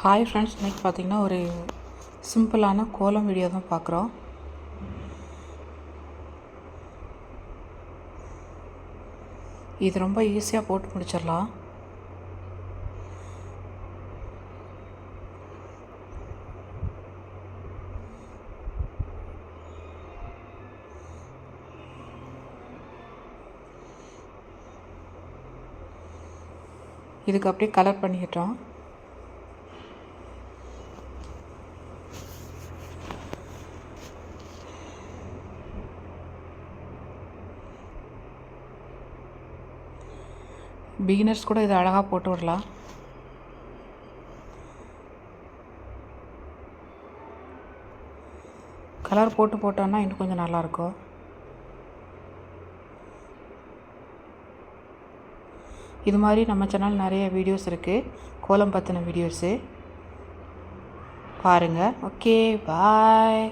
Hi friends இன்றைக்கி பார்த்திங்கன்னா ஒரு சிம்பிளான கோலம் வீடியோ தான் பார்க்குறோம் இது ரொம்ப ஈஸியாக போட்டு முடிச்சிடலாம். இதுக்கு அப்படியே கலர் பண்ணிக்கிட்டோம். பிகினர்ஸ் கூட இதை அழகாக போட்டு விடலாம். கலர் போட்டு போட்டோன்னா இன்னும் கொஞ்சம் நல்லாயிருக்கும் இது மாதிரி நம்ம சேனல் நிறைய வீடியோஸ் இருக்குது கோலம் பற்றின வீடியோஸு பாருங்கள் ஓகே பாய்